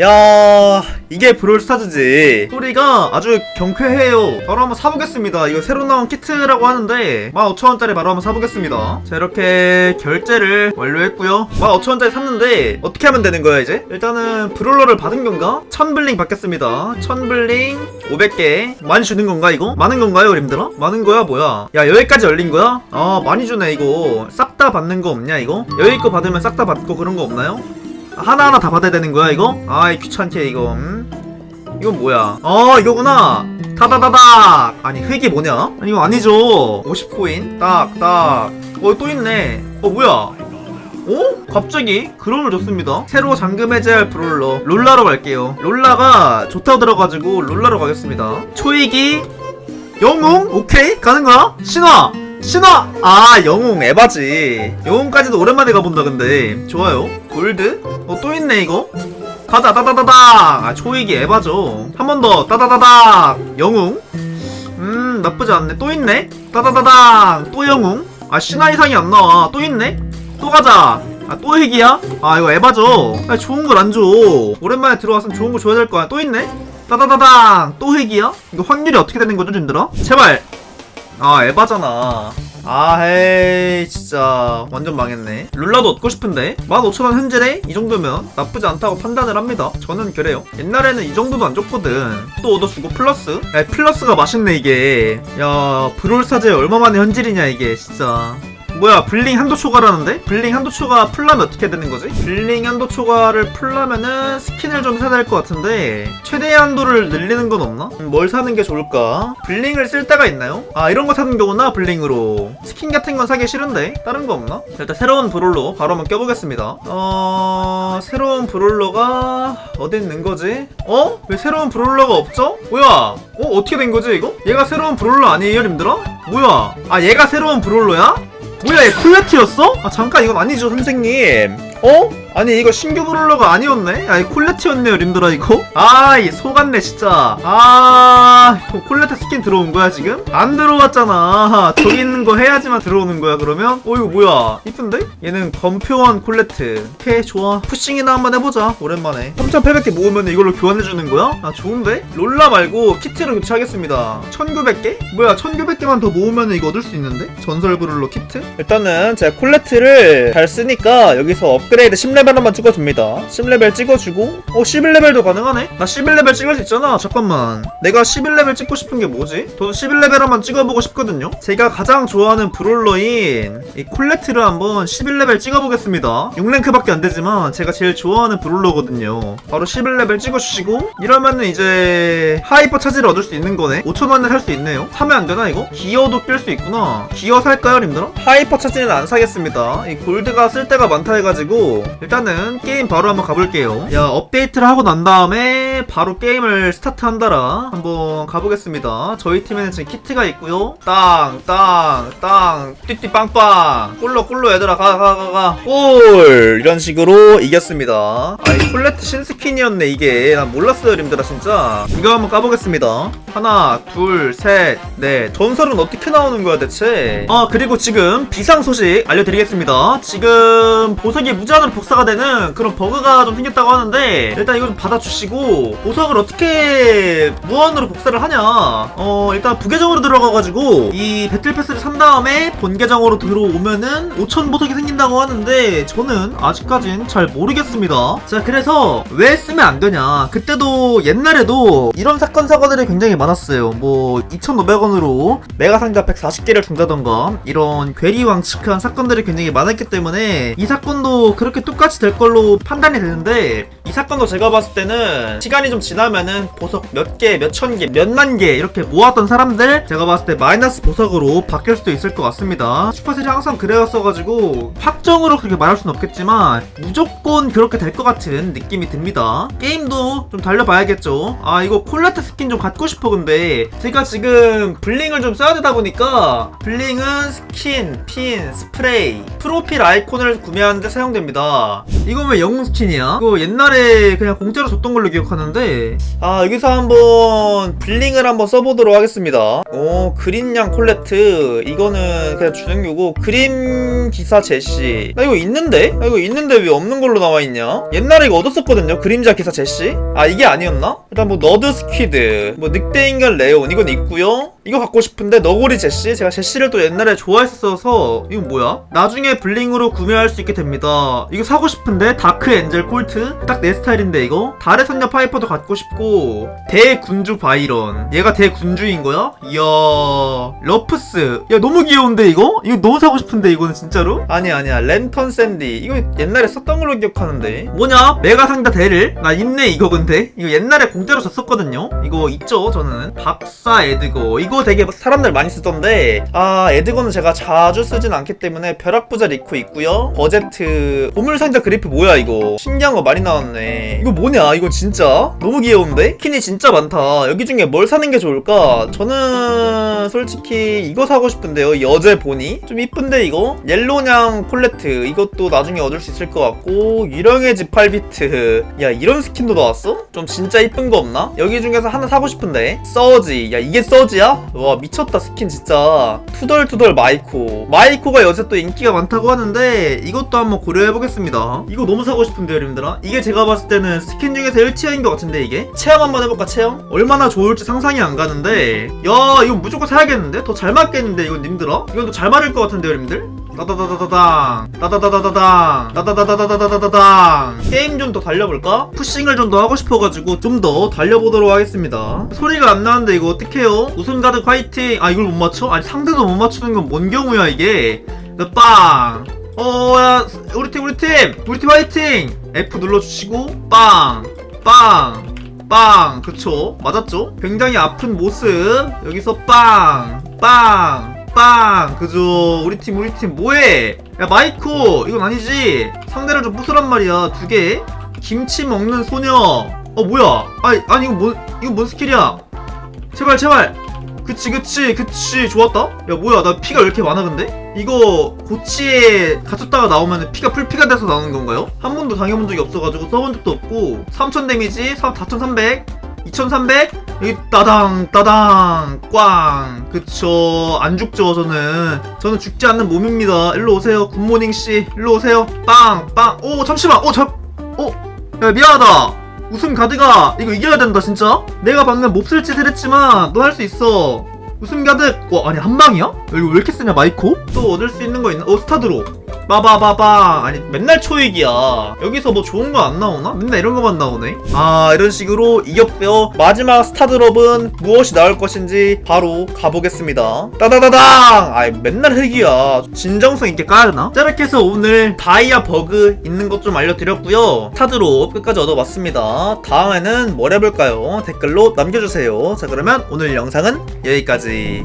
야 이게 브롤스타즈지 소리가 아주 경쾌해요 바로 한번 사보겠습니다 이거 새로 나온 키트라고 하는데 15,000원짜리 바로 한번 사보겠습니다 자 이렇게 결제를 완료했고요 15,000원짜리 샀는데 어떻게 하면 되는 거야 이제? 일단은 브롤러를 받은 건가? 1000블링 받겠습니다 1000블링 500개 많이 주는 건가 이거? 많은 건가요 우림들아? 많은 거야 뭐야 야 여기까지 열린 거야? 아 많이 주네 이거 싹 다 받는 거 없냐 이거? 여기 거 받으면 싹 다 받고 그런 거 없나요? 하나하나 다 받아야 되는 거야 이거? 아이 귀찮게 이거. 음? 이건 뭐야? 어 이거구나. 타다다닥 아니 흙이 뭐냐? 아니 이거 아니죠. 50코인. 딱딱. 어 또 있네. 어 뭐야? 어? 갑자기 그런을 줬습니다. 새로 잠금 해제할 브롤러. 롤라로 갈게요. 롤라가 좋다고 들어가지고 롤라로 가겠습니다. 초이기 영웅? 오케이? 가는 거야? 신화 신화! 아 영웅 에바지. 영웅까지도 오랜만에 가본다 근데. 좋아요. 골드? 어 또 있네 이거. 가자 따다다닥. 아 초이기 에바죠. 한 번 더 따다다닥. 영웅. 음 나쁘지 않네. 또 있네? 따다다닥. 또 영웅. 아 신화 이상이 안 나와. 또 있네? 또 가자. 아 또 핵이야? 아 이거 에바죠. 아 좋은 걸 안 줘. 오랜만에 들어왔으면 좋은 거 줘야 될 거야. 또 있네? 따다다닥. 또 핵이야? 이거 확률이 어떻게 되는 거죠 님들아? 제발 아 에바잖아. 아 헤이 진짜. 완전 망했네. 룰라도 얻고 싶은데? 15,000원 현질에? 이 정도면 나쁘지 않다고 판단을 합니다. 저는 그래요. 옛날에는 이 정도도 안 좋거든. 또 얻어주고 플러스? 야 플러스가 맛있네 이게. 야 브롤스타즈에 얼마 만에 현질이냐 이게 진짜 뭐야 블링 한도 초과라는데? 블링 한도 초과 풀라면 어떻게 되는 거지? 블링 한도 초과를 풀라면은 스킨을 좀 사야 될 것 같은데 최대 한도를 늘리는 건 없나? 음, 뭘 사는 게 좋을까? 블링을 쓸 때가 있나요? 아 이런 거 사는 거구나 블링으로 스킨 같은 건 사기 싫은데 다른 거 없나? 자, 일단 새로운 브롤러 바로 한번 껴보겠습니다 어... 새로운 브롤러가 어디 있는 거지? 어? 왜 새로운 브롤러가 없죠? 뭐야? 어? 어떻게 된 거지 이거? 얘가 새로운 브롤러 아니에요 님들아? 뭐야? 아 얘가 새로운 브롤러야? 뭐야 얘 콜레티였어? 아 잠깐 이건 아니죠 선생님 어? 아니 이거 신규 브롤러가 아니었네? 아니 콜레티였네요 림들아 이거 아이 속았네 진짜 아 이거 콜레티 스킨 들어온 거야 지금? 안 들어왔잖아 저기 있는 거 해야지만 들어오는 거야 그러면? 어 이거 뭐야 이쁜데? 얘는 검표원 콜레트 오케이 좋아 푸싱이나 한번 해보자 오랜만에 3800개 모으면 이걸로 교환해주는 거야? 아 좋은데? 롤라 말고 키트로 교체하겠습니다 1900개? 뭐야 1900개만 더 모으면 이거 얻을 수 있는데? 전설 브롤러 키트? 일단은 제가 콜레트를 잘 쓰니까 여기서 업 그레이드 10레벨 한번 찍어줍니다. 10레벨 찍어주고 어 11레벨도 가능하네? 나 11레벨 찍을 수 있잖아. 잠깐만. 내가 11레벨 찍고 싶은 게 뭐지? 저도 11레벨 한번 찍어보고 싶거든요. 제가 가장 좋아하는 브롤러인 이 콜레트를 한번 11레벨 찍어보겠습니다. 6랭크밖에 안 되지만 제가 제일 좋아하는 브롤러거든요. 바로 11레벨 찍어주시고 이러면은 이제 하이퍼 차지를 얻을 수 있는 거네? 5천원에 살 수 있네요. 사면 안 되나 이거? 기어도 낄 수 있구나. 기어 살까요 님들아? 하이퍼 차지는 안 사겠습니다. 이 골드가 쓸 데가 많다 해가지고 일단은 게임 바로 한번 가볼게요. 야 업데이트를 하고 난 다음에 바로 게임을 스타트한다라. 한번 가보겠습니다. 저희 팀에는 지금 키트가 있고요. 땅 땅 땅. 띠띠 빵빵. 꿀로 꿀로 얘들아. 가 가 가가골 이런 식으로 이겼습니다. 아이 콜레트 신스킨이었네 이게. 난 몰랐어요 님들아 진짜. 이거 한번 까보겠습니다. 하나 둘셋넷 전설은 어떻게 나오는 거야 대체? 아 그리고 지금 비상 소식 알려드리겠습니다. 지금 보석이 무제 한으로 복사가 되는 그런 버그가 좀 생겼다고 하는데 일단 이거 좀 받아주시고 보석을 어떻게 무한으로 복사를 하냐. 어 일단 부계정으로 들어가가지고 이 배틀패스를 산 다음에 본 계정으로 들어오면은 5천 보석이 생긴다고 하는데 저는 아직까진 잘 모르겠습니다. 자 그래서 왜 쓰면 안 되냐. 그때도 옛날에도 이런 사건 사고들이 굉장히 많았어요. 뭐 2,500원으로 메가 상자 140개를 준다던가 이런 괴리왕측한 사건들이 굉장히 많았기 때문에 이 사건도 그렇게 똑같이 될 걸로 판단이 되는데 이 사건도 제가 봤을 때는 시간이 좀 지나면은 보석 몇 개, 몇 천 개, 몇만 개 이렇게 모았던 사람들 제가 봤을 때 마이너스 보석으로 바뀔 수도 있을 것 같습니다. 슈퍼셀이 항상 그래왔어가지고 확정으로 그렇게 말할 수는 없겠지만 무조건 그렇게 될 것 같은 느낌이 듭니다. 게임도 좀 달려봐야겠죠. 아 이거 콜라트 스킨 좀 갖고 싶어 근데 제가 지금 블링을 좀 써야 되다 보니까 블링은 스킨, 핀, 스프레이, 프로필 아이콘을 구매하는데 사용됩니다. 이건 왜 영웅 스킨이야? 이거 옛날에 그냥 공짜로 줬던 걸로 기억하는데. 아 여기서 한번 블링을 한번 써보도록 하겠습니다. 오 그린양 콜레트. 이거는 그냥 주는 거고 그림 기사 제시. 나 이거 있는데? 나 이거 있는데 왜 없는 걸로 나와있냐? 옛날에 이거 얻었었거든요 그림자 기사 제시? 아 이게 아니었나? 일단 뭐 너드 스퀴드. 뭐 늑대 인간 레온. 이건 있고요 이거 갖고 싶은데 너구리 제시 제가 제시를 또 옛날에 좋아했어서 이거 뭐야? 나중에 블링으로 구매할 수 있게 됩니다. 이거 사고 싶은데? 다크 엔젤 콜트? 딱 내 스타일인데 이거? 달의 선녀 파이퍼도 갖고 싶고 대군주 바이런. 얘가 대군주인 거야? 이야 러프스. 야 너무 귀여운데 이거? 이거 너무 사고 싶은데 이거는 진짜로? 아니 아니야. 랜턴 샌디. 이거 옛날에 썼던 걸로 기억하는데. 뭐냐? 메가 상자 대를? 나 있네 이거 근데. 이거 옛날에 공짜로 줬었거든요? 이거 있죠 저는? 박사 에드거 이거 되게 사람들 많이 쓰던데 아 에드거는 제가 자주 쓰진 않기 때문에 벼락부자 리코 있고요. 버제트 보물상자 그리프 뭐야 이거? 신기한 거 많이 나왔네. 이거 뭐냐 이거 진짜? 너무 귀여운데? 스킨이 진짜 많다. 여기 중에 뭘 사는 게 좋을까? 저는 솔직히 이거 사고 싶은데요 여제 보니. 좀 이쁜데 이거? 옐로냥 콜레트. 이것도 나중에 얻을 수 있을 것 같고 유령의 집 8비트. 야 이런 스킨도 나왔어? 좀 진짜 이쁜 거 없나? 여기 중에서 하나 사고 싶은데. 서지. 야 이게 서지야? 와 미쳤다 스킨 진짜 투덜투덜 마이코 마이코가 요새 또 인기가 많다고 하는데 이것도 한번 고려해보겠습니다 이거 너무 사고 싶은데요 여러분들아 이게 제가 봤을 때는 스킨 중에서 1티어인 것 같은데 이게 체험 한번 해볼까 체험? 얼마나 좋을지 상상이 안 가는데 야 이거 무조건 사야겠는데? 더 잘 맞겠는데 이건 님들아? 이건 더 잘 맞을 것 같은데요 여러분들? 따다다다다당 따다다다다당 따다다다다다다당 게임 좀 더 달려볼까? 푸싱을 좀 더 하고 싶어가지고 좀 더 달려보도록 하겠습니다 소리가 안 나는데 이거 어떡해요? 우승 가득 화이팅 아 이걸 못 맞춰? 아니 상대도 못 맞추는 건 뭔 경우야 이게 나 빵! 어야 우리 팀 우리 팀 우리 팀 화이팅! F 눌러주시고 빵! 빵! 빵! 그쵸? 맞았죠? 굉장히 아픈 모습 여기서 빵! 빵! 빵! 그죠? 우리 팀 우리 팀 뭐해? 야 마이코 이건 아니지? 상대를 좀 부수란 말이야. 두개? 김치 먹는 소녀. 어 뭐야? 아니 아니 이거 뭔 이거 뭔 스킬이야? 제발 제발! 그치 그치 그치. 좋았다. 야 뭐야? 나 피가 왜 이렇게 많아 근데? 이거 고치에 갇혔다가 나오면 피가 풀피가 돼서 나오는 건가요? 한 번도 당해본 적이 없어가지고 써본 적도 없고. 3000 데미지? 4300 2300 여기 따당 따당 꽝. 그쵸. 안 죽죠 저는. 저는 죽지 않는 몸입니다. 일로 오세요 굿모닝 씨. 일로 오세요. 빵빵오 잠시만. 오저오야 미안하다. 웃음 가드가 이거 이겨야 된다 진짜? 내가 방금 몹쓸 짓을 했지만 너 할 수 있어. 웃음 가득. 와 아니 한 방이야? 야, 이거 왜 이렇게 세냐 마이코? 또 얻을 수 있는 거 있나? 어 스타드로 빠바바바. 아니 맨날 초익이야. 여기서 뭐 좋은 거 안 나오나? 맨날 이런 거만 나오네. 아 이런 식으로 이겼고요. 마지막 스타드롭은 무엇이 나올 것인지 바로 가보겠습니다. 따다다당! 아이 맨날 흙이야. 진정성 있게 까야 되나? 자 이렇게 해서 오늘 다이아 버그 있는 것 좀 알려드렸고요. 스타드롭 끝까지 얻어봤습니다. 다음에는 뭘 해볼까요? 댓글로 남겨주세요. 자 그러면 오늘 영상은 여기까지